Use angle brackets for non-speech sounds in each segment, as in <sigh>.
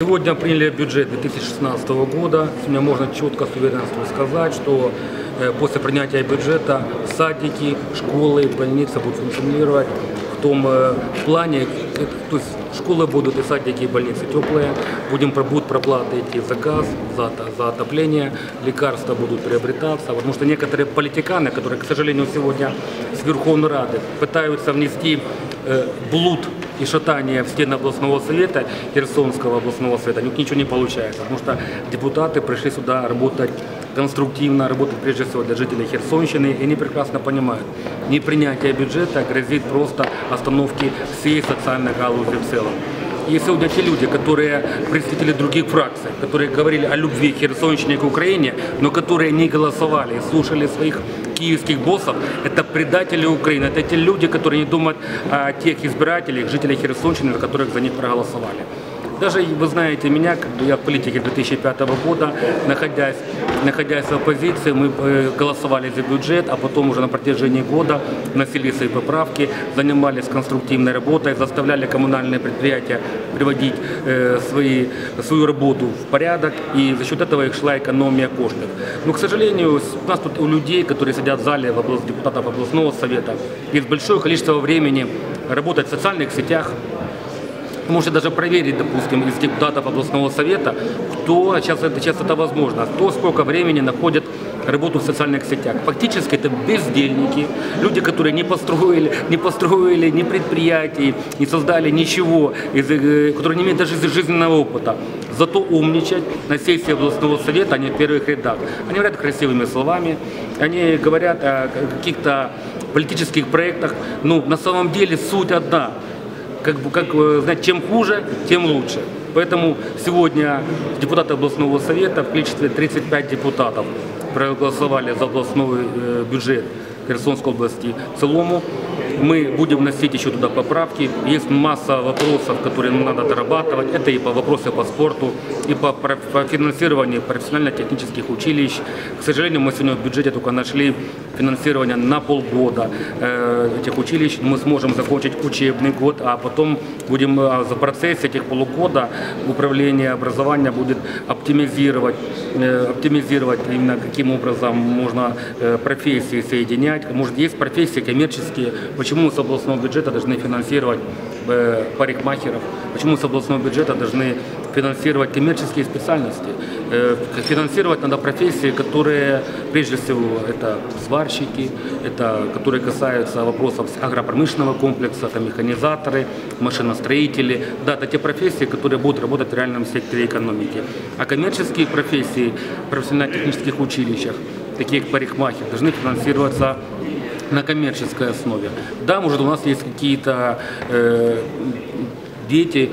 Сегодня приняли бюджет 2016 года. Сегодня можно четко с уверенностью сказать, что э, после принятия бюджета садики, школы, больницы будут функционировать в том э, плане, э, то есть школы будут и садики, и больницы теплые, будем, будут проплаты идти за газ, за, за отопление, лекарства будут приобретаться, потому что некоторые политиканы, которые, к сожалению, сегодня с Верховной Рады пытаются внести блуд и шатание в стены областного совета, Херсонского областного совета, у них ничего не получается, потому что депутаты пришли сюда работать конструктивно, работать прежде всего для жителей Херсонщины, и они прекрасно понимают, непринятие бюджета грозит просто остановке всей социальной галузі в целом. И сегодня те люди, которые представители других фракций, которые говорили о любви к Херсонщине к Украине, но которые не голосовали и слушали своих киевских боссов, это предатели Украины, это те люди, которые не думают о тех избирателях, жителей Херсонщины, которых за них проголосовали. Даже вы знаете меня, как бы я в политике 2005 года, находясь, находясь в оппозиции, мы э, голосовали за бюджет, а потом уже на протяжении года вносили свои поправки, занимались конструктивной работой, заставляли коммунальные предприятия приводить э, свои, свою работу в порядок, и за счет этого их шла экономия коштов. Но, к сожалению, у нас тут у людей, которые сидят в зале, в област- депутатов областного совета, есть большое количество времени работать в социальных сетях, вы можете даже проверить, допустим, из депутатов областного совета, кто сейчас это, сейчас это возможно, кто сколько времени находит работу в социальных сетях. Фактически это бездельники, люди, которые не построили, не построили ни предприятий, не создали ничего, из, э, которые не имеют даже жизненного опыта. Зато умничать на сессии областного совета, они в первых рядах. Они говорят красивыми словами, они говорят о каких-то политических проектах. Ну, на самом деле суть одна как бы, как, э, знаете, чем хуже, тем лучше. Поэтому сегодня депутаты областного совета в количестве 35 депутатов проголосовали за областной э, бюджет Херсонской области в целому. Мы будем вносить еще туда поправки. Есть масса вопросов, которые нам надо дорабатывать. Это и по вопросам по спорту, и по, по финансированию профессионально-технических училищ. К сожалению, мы сегодня в бюджете только нашли финансирование на полгода э, этих училищ. Мы сможем закончить учебный год, а потом будем э, за процесс этих полугода управление образования будет оптимизировать, э, оптимизировать именно каким образом можно профессии соединять. Может, есть профессии коммерческие, почему с областного бюджета должны финансировать э, парикмахеров, почему с областного бюджета должны финансировать коммерческие специальности. Э, Финансировать надо профессии, которые, прежде всего, это сварщики, это, которые касаются вопросов агропромышленного комплекса, это механизаторы, машиностроители. Да, это те профессии, которые будут работать в реальном секторе экономики. А коммерческие профессии профессионально-технических училищах, такие как парикмахер, должны финансироваться на коммерческой основе. Да, может, у нас есть какие-то э, дети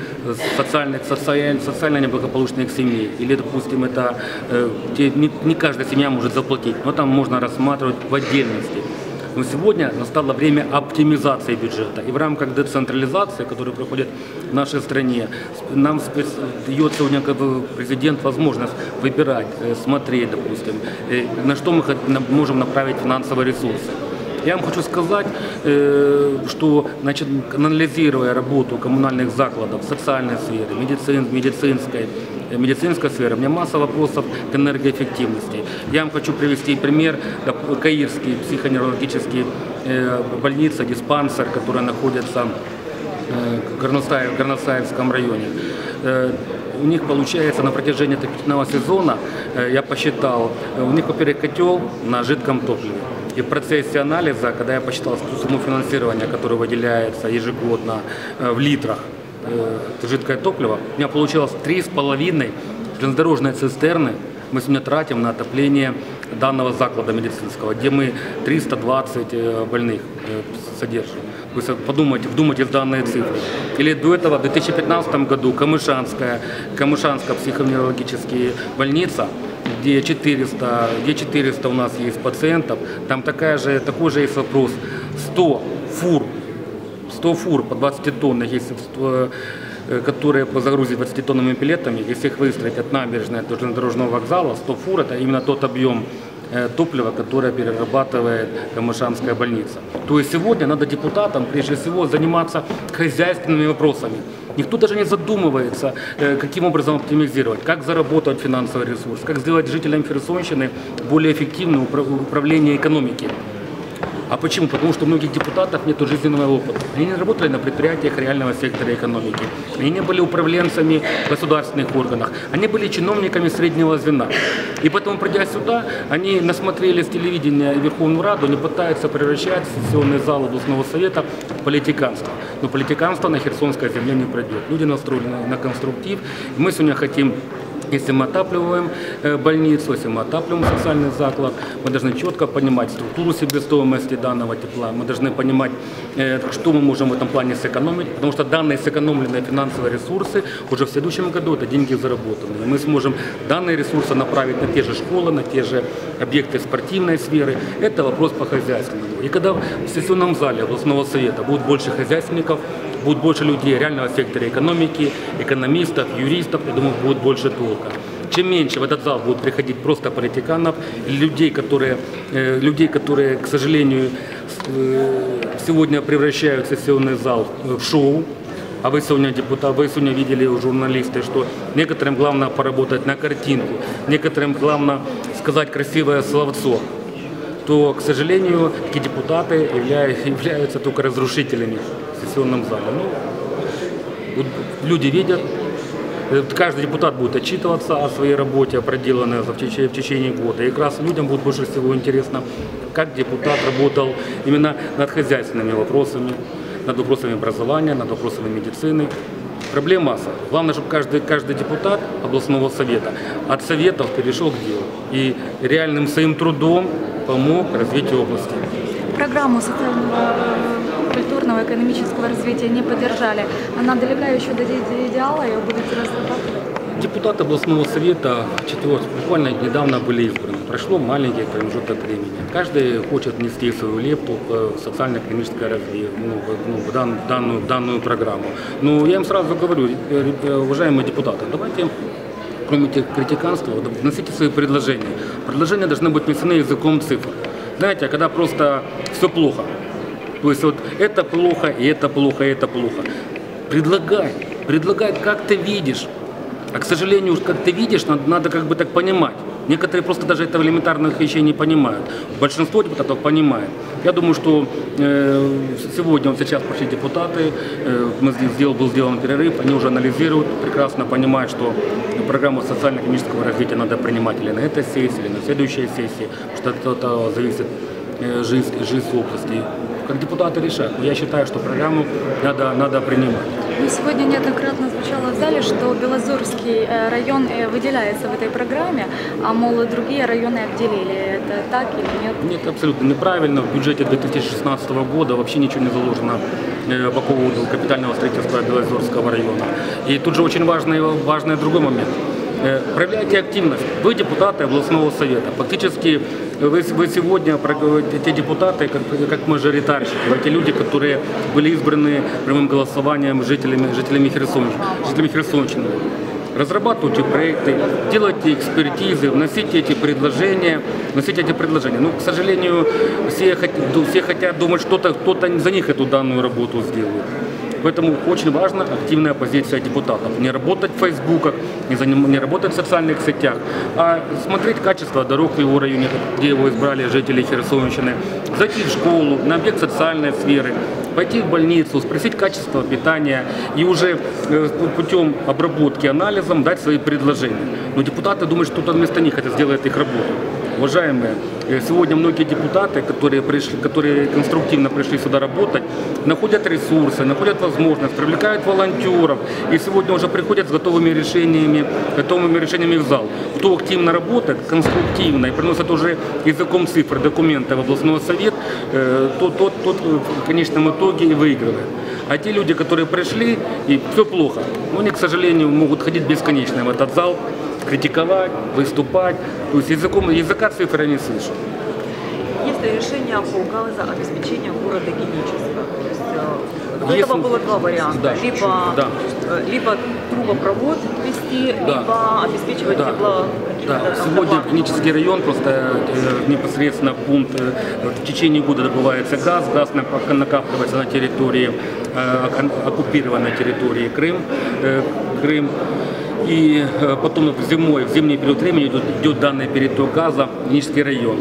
социальных, социаль, социально неблагополучных семей. Или, допустим, это э, не, не каждая семья может заплатить, но там можно рассматривать в отдельности. Но сегодня настало время оптимизации бюджета. И в рамках децентрализации, которая проходит в нашей стране, нам дает сегодня как президент возможность выбирать, э, смотреть, допустим, э, на что мы можем направить финансовые ресурсы. Я вам хочу сказать, э, что значит, анализируя работу коммунальных закладов, социальной сферы, медицин, медицинской, медицинской сферы, у меня масса вопросов к энергоэффективности. Я вам хочу привести пример, Каирский психоневрологический э, больница, диспансер, которая находится э, в Горностаев- Горностаевском районе. Э, У них получается на протяжении отопительного сезона, э, я посчитал, э, у них, во-первых, котел на жидком топливе. И в процессе анализа, когда я посчитал сумму финансирования, которая выделяется ежегодно э, в литрах, э, жидкое топливо, у меня получилось 3,5 железнодорожные цистерны мы сегодня тратим на отопление данного заклада медицинского, где мы 320 э, больных э, содержим. Вы подумайте, вдумайтесь в данные цифры. Или до этого, в 2015 году, Камышанская, Камышанская психоневрологическая больница, где 400, где 400 у нас есть пациентов, там такая же, такой же есть вопрос. 100 фур 100 фур по 20 тонн, если, э, которые по загрузить 20-тонными пилетами, если их выстроить от набережной до железнодорожного вокзала, 100 фур – это именно тот объем э, топлива, которое перерабатывает Камышанская больница. То есть сегодня надо депутатам, прежде всего, заниматься хозяйственными вопросами. Никто даже не задумывается, э, каким образом оптимизировать, как заработать финансовый ресурс, как сделать жителям Херсонщины более эффективное управ- управление экономики. А почему? Потому что у многих депутатов нет жизненного опыта. Они не работали на предприятиях реального сектора экономики. Они не были управленцами в государственных органах. Они были чиновниками среднего звена. И поэтому, придя сюда, они насмотрелись телевидения и Верховную Раду, они пытаются превращать сессионный зал областного совета в политиканство. Но политиканство на Херсонской земле не пройдет. Люди настроены на конструктив. Мы сегодня хотим если мы отапливаем э, больницу, если мы отапливаем социальный заклад, мы должны четко понимать структуру себестоимости данного тепла, мы должны понимать, э, что мы можем в этом плане сэкономить, потому что данные сэкономленные финансовые ресурсы уже в следующем году это деньги заработанные. Мы сможем данные ресурсы направить на те же школы, на те же объекты спортивной сферы. Это вопрос по хозяйственному. И когда в сессионном зале областного совета будет больше хозяйственников, будет больше людей реального сектора экономики, экономистов, юристов, я думаю, будет больше толка. Чем меньше в этот зал будут приходить просто политиканов, людей, которые, э, людей, которые к сожалению, э, сегодня превращают сессионный зал в шоу, а вы сегодня депутат, вы сегодня видели у журналисты, что некоторым главное поработать на картинку, некоторым главное сказать красивое словцо то, к сожалению, такие депутаты явля- <laughs> являются только разрушителями в сессионном зале. Ну, люди видят, э, каждый депутат будет отчитываться о своей работе, проделанной в течение, в течение года. И как раз людям будет больше всего интересно, как депутат работал именно над хозяйственными вопросами, над вопросами образования, над вопросами медицины. Проблем масса. Главное, чтобы каждый, каждый депутат областного совета от советов перешел к делу и реальным своим трудом помог развитию области. Программу социального, э, культурного, экономического развития не поддержали. Она далека еще до идеала, ее будете разрабатывать. Депутаты областного совета четвер- буквально недавно были избраны. Прошло маленький промежуток времени. Каждый хочет внести свою лепту в социально-экономическое развитие, ну, ну, в дан- данную, данную программу. Но я им сразу говорю, э, э, уважаемые депутаты, давайте кроме критиканства, вносите свои предложения. Предложения должны быть внесены языком цифр. Знаете, а когда просто все плохо, то есть вот это плохо, и это плохо, и это плохо. Предлагай, предлагай, как ты видишь. А, к сожалению, как ты видишь, надо, надо как бы так понимать. Некоторые просто даже этого элементарных вещей не понимают. Большинство депутатов понимает. Я думаю, что э, сегодня, вот сейчас пошли депутаты, э, мы сделал, был сделан перерыв, они уже анализируют, прекрасно понимают, что программу социально-экономического развития надо принимать или на этой сессии, или на следующей сессии, что от этого зависит э, жизнь, жизнь области. Как депутаты решают. Но я считаю, что программу надо, надо принимать. Ну, сегодня неоднократно звучало в зале, что Белозерский э, район э, выделяется в этой программе, а, мол, другие районы обделили. Это так или нет? Нет, абсолютно неправильно. В бюджете 2016 года вообще ничего не заложено по поводу капитального строительства Белозерского района. И тут же очень важный, важный другой момент. Э, Проявляйте активность. Вы депутаты областного совета. Фактически вы, вы сегодня, те депутаты, как, как мажоритарщики, те люди, которые были избраны прямым голосованием жителями, жителями, Херсон, жителями Херсонщины. Разрабатывайте проекты, делайте экспертизы, вносите эти предложения, вносите эти предложения. Но, к сожалению, все, все хотят думать, что-то кто-то за них эту данную работу сделает. Поэтому очень важна активная позиция депутатов. Не работать в фейсбуках, не, заним- не работать в социальных сетях, а смотреть качество дорог в его районе, где его избрали жители Херсонщины, зайти в школу, на объект социальной сферы, пойти в больницу, спросить качество питания и уже э, путем обработки анализом дать свои предложения. Но депутаты думают, что кто-то вместо них это сделает их работу. Уважаемые, э, сегодня многие депутаты, которые, пришли, которые конструктивно пришли сюда работать, находят ресурсы, находят возможность, привлекают волонтеров и сегодня уже приходят с готовыми решениями, готовыми решениями в зал. Кто активно работает, конструктивно и приносит уже языком цифр документы в областной совет, э, тот, тот, тот э, в конечном итоге и выигрывает. А те люди, которые пришли, и все плохо, но они, к сожалению, могут ходить бесконечно в этот зал, критиковать, выступать. То есть языком, языка цифр я не слышу. Есть решение полка за обеспечение города гигиенического? То есть, э, до Если- этого было два варианта. Да. Либо, Да. э, либо трубопровод области, Да. либо обеспечивать Да. тепло Да, сегодня клинический район, просто э, непосредственно пункт, э, в течение года добывается газ, газ накапливается на территории, э, оккупированной территории Крым, э, Крым. И э, потом зимой, в зимний период времени идет, идет данный переток газа в Нижский район.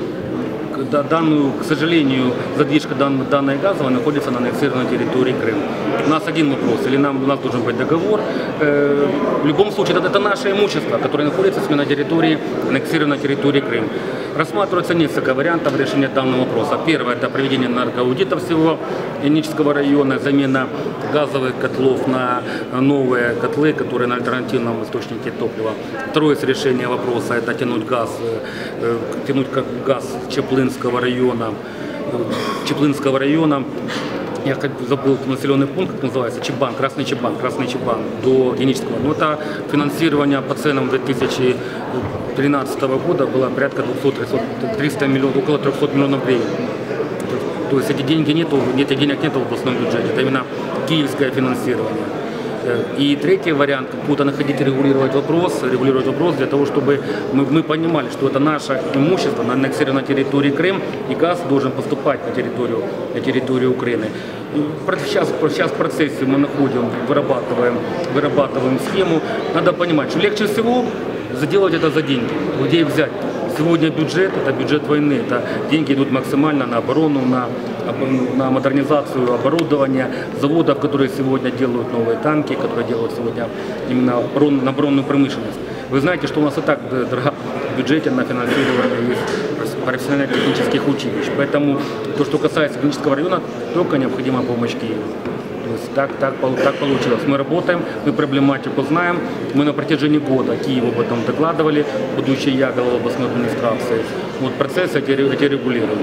Данную, к сожалению, задвижка дан- данной газовой находится на аннексированной территории Крыма. У нас один вопрос, или нам, у нас должен быть договор. Э, в любом случае, это, это наше имущество, которое находится именно на территории, аннексированной территории Крым. Рассматривается несколько вариантов решения данного вопроса. Первое – это проведение наркоаудита всего Янического района, замена газовых котлов на новые котлы, которые на альтернативном источнике топлива. Второе с решения вопроса – это тянуть газ, э, э, тянуть как газ Чеплынского района, э, Чеплынского района я забыл населенный пункт, как называется, Чебан, Красный Чебан, Красный Чебан, до Генического. Но это финансирование по ценам 2013 года было порядка 200 300 миллионов, около 300 миллионов гривен. То есть эти деньги нету, этих денег нет в областном бюджете, это именно киевское финансирование. Э, И третий вариант, какую-то находить и регулировать вопрос, регулировать вопрос для того, чтобы мы, мы понимали, что это наше имущество на аннексированной территории Крым, и газ должен поступать на территорию, на территорию Украины. Про- Сейчас, сейчас в процессе мы находим, вырабатываем, вырабатываем схему. Надо понимать, что легче всего заделать это за деньги, где взять. Сегодня бюджет, это бюджет войны, это деньги идут максимально на оборону, на, на модернизацию оборудования, заводов, которые сегодня делают новые танки, которые делают сегодня именно оборон- на оборонную промышленность. Вы знаете, что у нас и так дорого в бюджете на финансирование есть профессионально-технических училищ. Поэтому то, что касается клинического района, только необходима помощь Киеву. Есть так, так, так получилось. Мы работаем, мы проблематику знаем. Мы на протяжении года Киеву об этом докладывали, будучи я глава областной администрации. Вот процесс эти, эти регулируем.